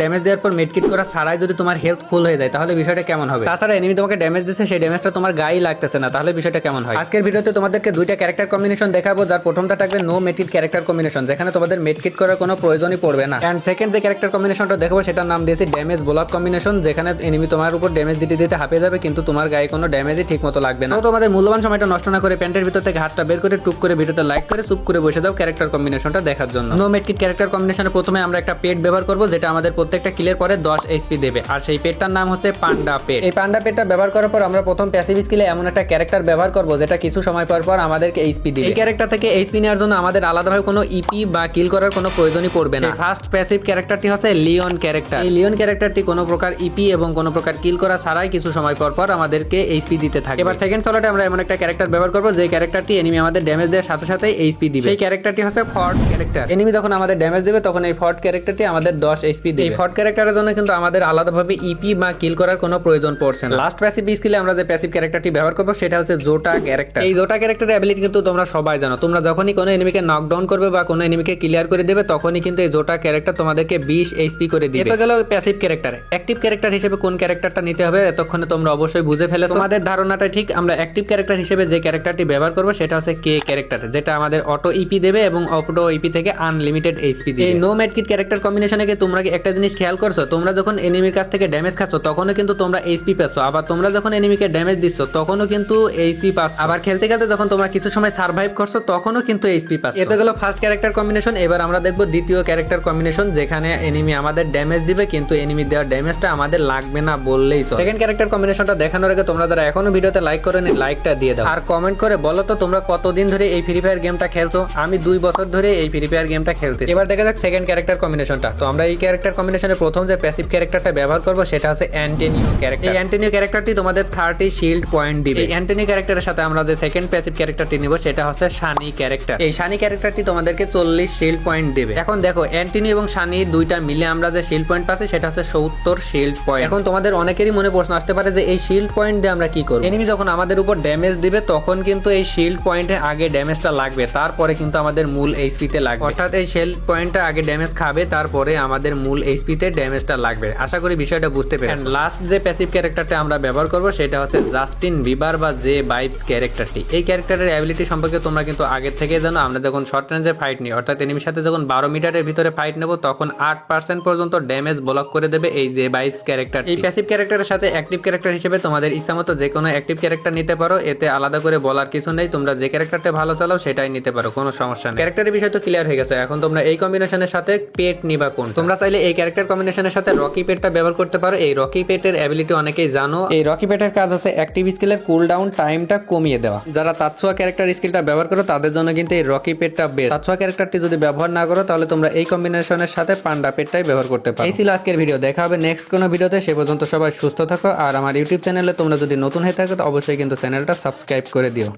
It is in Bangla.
ড্যামেজ দেওয়ার পর মেডকিট করা ছাড়াই যদি তোমার হেলথ ফুল হয়ে যায়, তাহলে বিষয়টা কেমন হবে? তাছাড়া এনিমি তোমাকে ড্যামেজ দিচ্ছে, সেই ড্যামেজটা তোমার গায়ে লাগতেছে না, তাহলে বিষয়টা কেমন হয়? আজকের ভিডিওতে তোমাদেরকে দুইটা ক্যারেক্টার কম্বিনেশন দেখাবো, যার প্রথমটা থাকবে নো মেটিড ক্যারেক্টার কম্বিনেশন যেখানে তোমাদের মেডকিট করার কোনো প্রয়োজনই পড়বে না। এন্ড সেকেন্ড যে ক্যারেক্টার কম্বিনেশনটা দেখাবো, সেটার নাম দিয়েছি ড্যামেজ ব্লক কম্বিনেশন যেখানে এনিমি তোমার উপর ড্যামেজ দিতে দিতে হাঁপিয়ে যাবে, কিন্তু তোমার গায়ে কোনো ড্যামেজই ঠিক মতো লাগবে না। তো তোমাদের মূল্যবান সময়টা নষ্ট না করে প্যান্টের ভিতর থেকে হাতটা বের করে টুক করে ভিডিওতে লাইক করে, চুপ করে বসে দাও ক্যারেক্টার কম্বিনেশনটা দেখার জন্য। নো মেডকিট ক্যারেক্টার কম্বিনেশনে প্রথমে আমরা একটা পেট ব্যবহার করব, যেটা আমাদের প্রত্যেকটা কিলের পরে দশ এইচপি দেবে। আর সেই পেটটার নাম হচ্ছে পান্ডা পেট। এই পান্ডা পেটটা ব্যবহার করার পর আমরা প্রথম প্যাসিভ স্কিলে এমন একটা ক্যারেক্টার ব্যবহার করব যেটা কিছু সময় পর পর আমাদেরকে এইচপি দিবে। এই ক্যারেক্টার থেকে এইচপি নেওয়ার জন্য আমাদের আলাদাভাবে কোনো ইপি বা কিল করার কোনো প্রয়োজনই পড়বে না। ফার্স্ট প্যাসিভ ক্যারেক্টারটি হচ্ছে লিওন ক্যারেক্টার এই লিওন ক্যারেক্টারটি কোনো প্রকার ইপি এবং কোনো প্রকার কিল করা ছাড়াই কিছু সময় পর পর আমাদেরকে এইচপি দিতে থাকে এবার সেকেন্ড সলোটে আমরা এমন একটা ক্যারেক্টার ব্যবহার করব যে ক্যারেক্টারটি এনিমি আমাদের ড্যামেজ দেওয়ার সাথে সাথে এইচপি দিবে। সেই ক্যারেক্টারটি হচ্ছে ফর্ট ক্যারেক্টার এনিমি যখন আমাদের ড্যামেজ দেবে তখন এই ফর্ট ক্যারেক্টারটি আমাদের দশ এইচপি দেবে। ফর্ট ক্যারেক্টারের জন্য কিন্তু আমাদের আলাদাভাবে ইপি বা কিল করার কোনো প্রয়োজন পড়ছে না। লাস্ট প্যাসিভ স্কিলে আমরা যে প্যাসিভ ক্যারেক্টারটি ব্যবহার করব সেটা হচ্ছে জোটা ক্যারেক্টার এই জোটা ক্যারেক্টারের অ্যাবিলিটি কিন্তু তোমরা সবাই জানো। তোমরা যখনই কোনো এনিমিকে নকডাউন করবে বা কোনো এনিমিকে ক্লিয়ার করে দেবে তখনই কিন্তু এই জোটা ক্যারেক্টার তোমাদেরকে বিশ এইচপি করে দিবে। এটা গেল প্যাসিভ ক্যারেক্টার অ্যাক্টিভ ক্যারেক্টার হিসেবে কোন ক্যারেক্টারটা নিতে হবে এতক্ষণে তোমরা অবশ্যই বুঝে ফেলে তোমাদের ধারণাটা ঠিক আমরা অ্যাক্টিভ ক্যারেক্টার হিসেবে যে ক্যারেক্টারটি ব্যবহার করব সেটা হচ্ছে কে ক্যারেক্টার যেটা আমাদের অটো ইপি দেবে এবং অটো ইপি থেকে আনলিমিটেড এইচপি দিবে। এই নো মেডকিট ক্যারেক্টার কম্বিনেশনে কি তোমরা কি একটা জিনিস খেয়াল করছ? তোমরা যখন এনিমির কাছ থেকে ড্যামেজ খাচ্ছ, তখনও কিন্তু তোমরা এইচপি পাচ্ছ। আবার তোমরা যখন এনিমিকে ড্যামেজ দিচ্ছ, তখনও কিন্তু এইচপি পাচ্ছ। আবার খেলতে খেলতে যখন তোমরা কিছু সময় সার্ভাইভ করছ, তখনও কিন্তু এইচপি পাচ্ছ। এটা গেল ফার্স্ট ক্যারেক্টার কম্বিনেশন এবার আমরা দেখব দ্বিতীয় ক্যারেক্টার কম্বিনেশন যেখানে এনিমি আমাদের ড্যামেজ দিবে, কিন্তু এনিমি দেওয়ার ড্যামেজটা আমাদের লাগবে না বললেই সেকেন্ড ক্যারেক্টার কম্বিনেশনটা দেখানোর আগে তোমরা যারা এখনও ভিডিওতে লাইক করেনি লাইকটা দিয়ে দাও। আর কমেন্ট করে বলো তো, তোমরা কতদিন ধরে এই ফ্রি ফায়ার গেমটা খেলছো? আমি দুই বছর ধরে এই ফ্রি ফায়ার গেমটা খেলতে এবার দেখা যাক সেকেন্ড ক্যারেক্টার কম্বিনেশনটা তো আমরা এই ক্যারেক্টার কম্বিনেশনের প্রথম যে প্যাসিভ ক্যারেক্টারটা ব্যবহার করব সেটা হচ্ছে অ্যান্টেনিও ক্যারেক্টার এই অ্যান্টেনিও ক্যারেক্টারটি তোমাদের থার্টি শিল্ড পয়েন্ট দিবে। এই অ্যান্টেনিও ক্যারেক্টারের সাথে আমরা যে সেকেন্ড প্যাসিভ ক্যারেক্টারটি নিব সেটা হচ্ছে শানি ক্যারেক্টার এই শানি ক্যারেক্টারটি তোমাদেরকে চল্লিশ শিল্ড পয়েন্ট দেবে। এখন দেখো অ্যান্টিনি এবং শানি দুইটা মিলে আমরা যে শিল্ড পয়েন্ট পাচ্ছি সেটা হচ্ছে সত্তর শিল্ড পয়েন্ট এখন তোমাদের অনেকেরই মনে প্রশ্ন আসতে পারে যে এই শিল্ড পয়েন্ট দিয়ে আমরা কি করব? এনিমি যখন আমাদের উপর ড্যামেজ দিবে তখন কিন্তু এই শিল্ড পয়েন্টে আগে ড্যামেজটা লাগবে। তারপরে কিন্তু আমাদের মূল এইচপি তে লাগবে। অর্থাৎ এই শিল্ড পয়েন্টটা আগে ড্যামেজ খাবে তারপরে আমাদের মূল এইচপি তে ড্যামেজটা লাগবে। আশা করি বিষয়টা বুঝতে পেরে লাস্ট যে প্যাসিভ ক্যারেক্টারটা আমরা ব্যবহার করব সেটা হচ্ছে জাস্টিন বিবার বা জে বাইবস ক্যারেক্টারটি এই ক্যারেক্টারের অ্যাবিলিটি সম্পর্কে তোমরা কিন্তু আগের থেকে জানো আমরা যখন শর্ট রেঞ্জে ফাইট নিই অর্থাৎ এনিমির সাথে যখন বারো মিটারের ভিতরে ফাইট নেব তখন আট পার্সেন্ট পর্যন্ত ড্যামেজ ব্লক করে দেবে এই যে বাইবস ক্যারেক্টার এই প্যাসিভ ক্যারেক্টারের সাথে অ্যাক্টিভ ক্যারেক্টার হিসেবে তোমাদের ইচ্ছা মতো যে কোনো অ্যাক্টিভ ক্যারেক্টার নিতে পারো এতে আলাদা করে বলার কিছু নেই তোমরা যে ক্যারেক্টারটা ভালো চালাও সেটাই নিতে পারো কোনো সমস্যা নেই। ক্যারেক্টারের বিষয় তো ক্লিয়ার হয়ে গেছে এখন তোমরা এই কম্বিনেশনের সাথে পেট নিবা কোন তোমরা চাইলে এই ক্যারেক্টার কম্বিনেশনের সাথে রকি পেটটা ব্যবহার করতে পারো। এই রকি পেটের অ্যাবিলিটি অনেকেই জানো। এই রকি পেটের কাজ হচ্ছে অ্যাক্টিভ স্কিলের কুল ডাউন টাইমটা কমিয়ে দেওয়া। যারা তাৎসুয়া ক্যারেক্টার স্কিলটা ব্যবহার করো, তাদের জন্য কিন্তু এই রকি পেটটা বেস্ট তাৎসুয়া ক্যারেক্টারটি যদি ব্যবহার না করো, তাহলে তোমরা এই কম্বিনেশনের সাথে পান্ডা পেটটাই ব্যবহার করতে পারো। এই ছিল আজকের ভিডিও দেখা হবে নেক্সট কোনো ভিডিওতে সে পর্যন্ত সবাই সুস্থ থাকো। আর আমার ইউটিউব চ্যানেলে তোমরা যদি নতুন হয়ে থাকো, তো অবশ্যই কিন্তু চ্যানেলটা সাবস্ক্রাইব করে দিও।